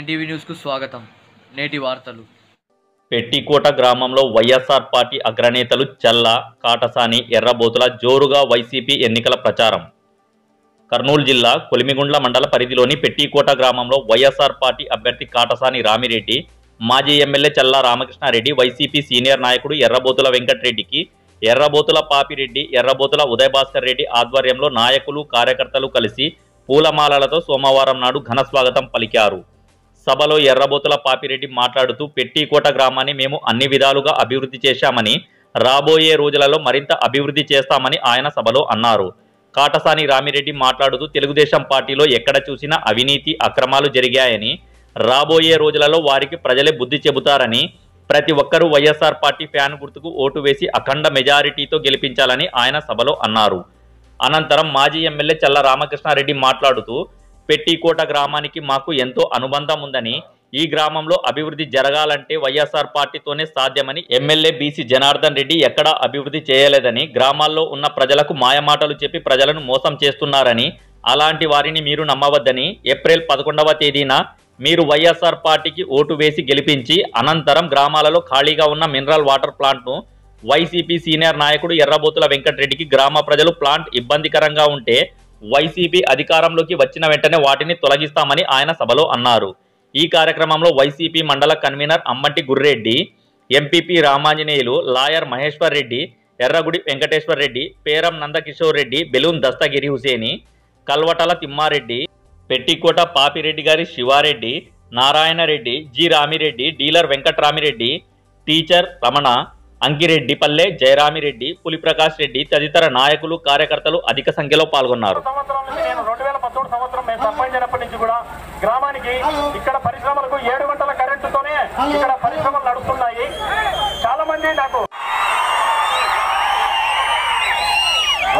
NTV న్యూస్కు స్వాగతం. నేటి వార్తలు. పెట్టికోట గ్రామంలో వైఎస్ఆర్ పార్టీ అగ్రనేతలు చల్ల కాటసాని ఎర్రబోతుల జోరుగా వైసీపీ ఎన్నికల ప్రచారం. కర్నూలు జిల్లా కొలిమిగుండ్ల మండల పరిధిలోని పెట్టికోట గ్రామంలో వైఎస్ఆర్ పార్టీ అభ్యర్థి కాటసాని రామిరెడ్డి మాజీ MLA Challa Ramakrishnareddy YCP senior నాయకుడు ఎర్రబోతుల వెంకటరెడ్డికి ఎర్రబోతుల పాపిరెడ్డి ఎర్రబోతుల ఉదయభాస్కర్ రెడ్డి ఆధ్వర్యంలో నాయకులు కార్యకర్తలు కలిసి పూలమాలలతో సోమవారం నాడు ఘన స్వాగతం పలికారు. సభలో ఎర్రబోతుల పాపిరెడ్డి మాట్లాడుతూ పెట్టికోట గ్రామాన్ని మేము అన్ని విధాలుగా అభివృద్ధి చేశామని రాబోయే రోజులలో మరింత అభివృద్ధి చేస్తామని ఆయన సభలో అన్నారు. కాటసాని రామిరెడ్డి మాట్లాడుతూ తెలుగుదేశం పార్టీలో ఎక్కడ చూసినా అవినీతి అక్రమాలు జరిగాయని రాబోయే రోజులలో వారికి ప్రజలే బుద్ధి చెబుతారని ప్రతి ఒక్కరూ వైఎస్ఆర్ పార్టీ ఫ్యాన్ గుర్తుకు ఓటు వేసి అఖండ మెజారిటీతో గెలిపించాలని ఆయన సభలో అన్నారు. అనంతరం మాజీ ఎమ్మెల్యే చల్ల రామకృష్ణారెడ్డి మాట్లాడుతూ పెట్టికోట గ్రామానికి మాకు ఎంతో అనుబంధం ఉందని ఈ గ్రామంలో అభివృద్ధి జరగాలంటే వైఎస్ఆర్ పార్టీతోనే సాధ్యమని ఎమ్మెల్యే బీసీ జనార్దన్ రెడ్డి ఎక్కడా అభివృద్ధి చేయలేదని గ్రామాల్లో ఉన్న ప్రజలకు మాయమాటలు చెప్పి ప్రజలను మోసం చేస్తున్నారని అలాంటి వారిని మీరు నమ్మవద్దని ఏప్రిల్ పదకొండవ తేదీన మీరు వైఎస్ఆర్ పార్టీకి ఓటు వేసి గెలిపించి అనంతరం గ్రామాలలో ఖాళీగా ఉన్న మినరల్ వాటర్ ప్లాంట్ను వైసీపీ సీనియర్ నాయకుడు ఎర్రబోతుల వెంకటరెడ్డికి గ్రామ ప్రజలు ప్లాంట్ ఇబ్బందికరంగా ఉంటే వైసీపీ అధికారంలోకి వచ్చిన వెంటనే వాటిని తొలగిస్తామని ఆయన సభలో అన్నారు. ఈ కార్యక్రమంలో వైసీపీ మండల convener Ammanti Gurreddy MPP Ramanjaneyulu lawyer Maheshwar Reddy Erragudi Venkateshwar Reddy Peram Nandakishore Reddy balloon Dastagiri Huseni Kalvatala Thimmareddy Pettikota Papireddy గారి Sivareddy Narayanareddy G Ramireddy dealer Venkatramireddy teacher Ramana Ankireddy Palle Jayaramireddy Puliprakash Reddy తదితర నాయకులు కార్యకర్తలు అధిక సంఖ్యలో పాల్గొన్నారు. సంవత్సరం నుంచి నేను రెండు వేల పదమూడు సంవత్సరం మేము సంపాదించినప్పటి నుంచి కూడా గ్రామానికి ఇక్కడ పరిశ్రమలకు ఏడు గంటల కరెంటుతోనే ఇక్కడ పరిశ్రమలు నడుస్తున్నాయి. చాలా మంది నాకు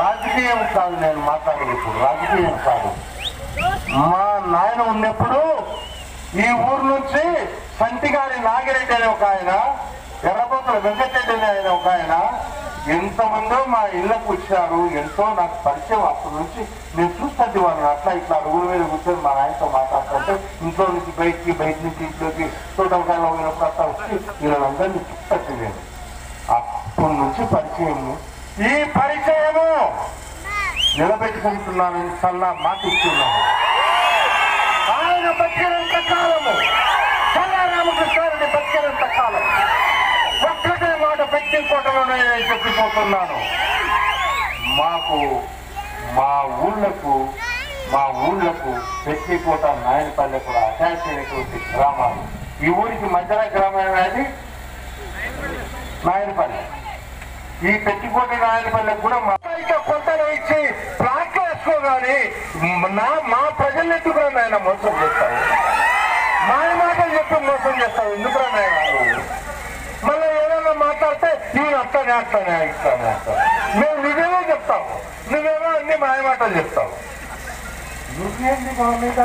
రాజకీయం కాదు నేను మాట్లాడేది ఇప్పుడు రాజకీయం కాదు. మా నాయన ఉన్నప్పుడు ఈ ఊరు నుంచి సంటిగారి నాగిరెడ్డి అనే ఒక ఆయన లోపల వెంకటరెడ్డి ఆయన ఒక ఆయన ఎంతమందో మా ఇళ్ళకు వచ్చారు ఎంతో నాకు పరిచయం అప్పటి నుంచి. నేను చూస్తుంది వాళ్ళని అట్లా ఇట్లా అడుగుల మీద కూర్చొని మా ఆయనతో మాట్లాడుతుంటే ఇంట్లో నుంచి బయటికి బయట నుంచి ఇంట్లోకి తోటకాయలో పోయినప్పుడు అట్లా వచ్చి వీళ్ళందరినీ చూస్తాను నేను అప్పటి నుంచి పరిచయం ఈ పరిచయము నిలబెట్టుకుంటున్నానని చల్లా మాట ఇస్తున్నాను ఆయన బతికినంత మాట చెప్పిపోతున్నాను మాకు మా ఊళ్ళకు మా ఊళ్ళకు పెట్టికోట నాయనపల్లె కూడా అటాచ్ అయినటువంటి గ్రామాలు. ఈ ఊరికి మధ్యలో గ్రామం అది నాయనపల్లె. ఈ పెట్టికోట నాయనపల్లె కూడా మా ఇంకా కొత్తలు ఇచ్చి ప్లాట్లు వేసుకోగానే నా మా ప్రజలు ఎందుకు నాయన మోసం చేస్తావు? మా మాటలు చెప్పి మోసం చేస్తావు? ఎందుకు నాయన? నేను అట్టానే మేము నువ్వేమో చెప్తావు. నువ్వేమో అన్ని మాయమాటలు చెప్తావు. నువ్వేంది మా మీద?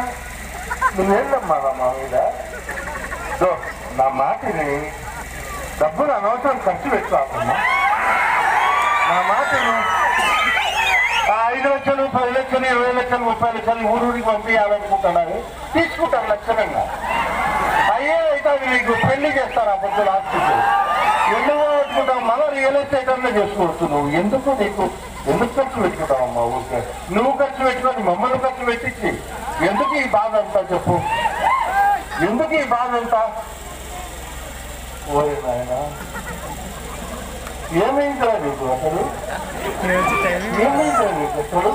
నువ్వేందమ్మా మా మీద? నా మాటిని డబ్బులు అనవసరం ఖర్చు పెట్టుకోకుండా నా మాటను ఆ ఐదు లక్షలు పది లక్షలు ఇరవై లక్షలు ముప్పై లక్షలు ఊరూరికి పంపించాలనుకుంటున్నారు తీసుకుంటారు లక్షణంగా. అయ్యే అయితే అది మీకు పెళ్ళి చేస్తారు అప్పుడు హాస్పిటల్ ఎస్టేట్ అన్నా చేసుకోవచ్చు నువ్వు. ఎందుకు నీకు? ఎందుకు ఖర్చు పెట్టుకుంటావమ్మా ఊరికే? నువ్వు ఖర్చు పెట్టుకొని మమ్మల్ని ఖర్చు పెట్టించి ఎందుకు ఈ బాధ అంతా చెప్పు? ఎందుకు ఈ బాధ అంతా? ఓరే నాయనా. ఏమైందిరా నీకు అసలు? ఏమైందిరా నీకు అసలు?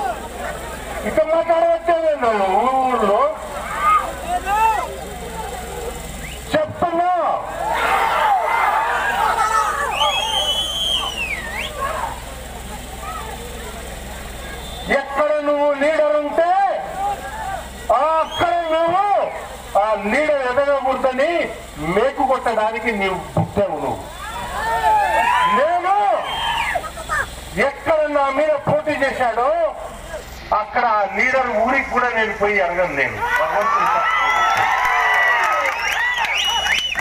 ఇక మాట్లాడవచ్చే ఊళ్ళో చెప్తున్నా ఎక్కడ నువ్వు లీడర్ ఉంటే ఆ అక్కడ నువ్వు ఆ లీడర్ ఎదగకూడదని మేకు కొట్టడానికి నీవు పుట్టావు నువ్వు. నేను ఎక్కడ నా మీద పోటీ చేశాడో అక్కడ ఆ లీడర్ ఊరికి కూడా నేను పోయి అడగను నేను.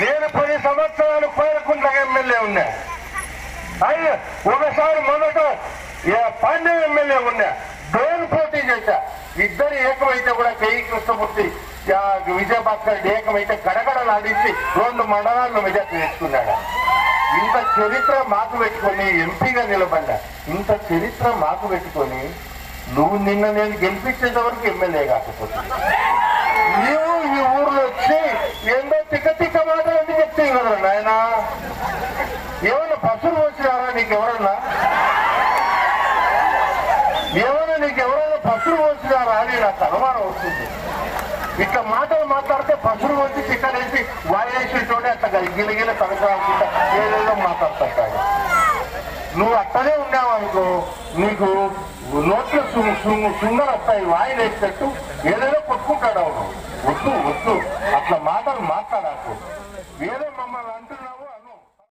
నేను పది సంవత్సరాలు కోరకుంట ఎమ్మెల్యే ఉన్నా. అయ్యో ఒకసారి మొదట ఏ పాండ్యం ఎమ్మెల్యే ఉన్నా. డోన్ పోటీ చేశా. ఇద్దరు ఏకమైతే కూడా కేఈ కృష్ణమూర్తి విజయభాస్కర్ ఏకమైతే గడగడలాడించి రెండు మండలాలను మెజార్టీ తెచ్చుకున్నాడు. ఇంత చరిత్ర మాకు పెట్టుకొని ఎంపీగా నిలబడ్డా. ఇంత చరిత్ర మాకు పెట్టుకొని నువ్వు నిన్న నేను గెలిపించేంత వరకు ఎమ్మెల్యే కాకపోతే. నీవు ఈ ఊర్లో వచ్చి ఏందో తిక్క తిక్క మాటలన్నీ చెప్తే కదా నాయన? ఏమన్నా పసులు పోసినారా నీకు ఎవరన్నా ఏమన్నా నీకు ఎవరైనా పసులు పోసినారా అని నాకు అనుమానం వస్తుంది. ఇట్లా మాటలు మాట్లాడితే పసుపు వచ్చి చిక్కనేసి వాయేసేటోడే అట్లా గిలిగిలి తలకాలకుండా ఏదేదో మాట్లాడుతుంటాడు నువ్వు అట్టనే ఉన్నావు అనుకో నీకు నోట్లో సు- సు- సుందర వస్తాయి వాయినేసినట్టు వేసేటట్టు ఏదేదో కొట్టుకుంటాడు అవును. వద్దు వద్దు. అట్లా మాటలు మాట్లాడాకు. ఏదో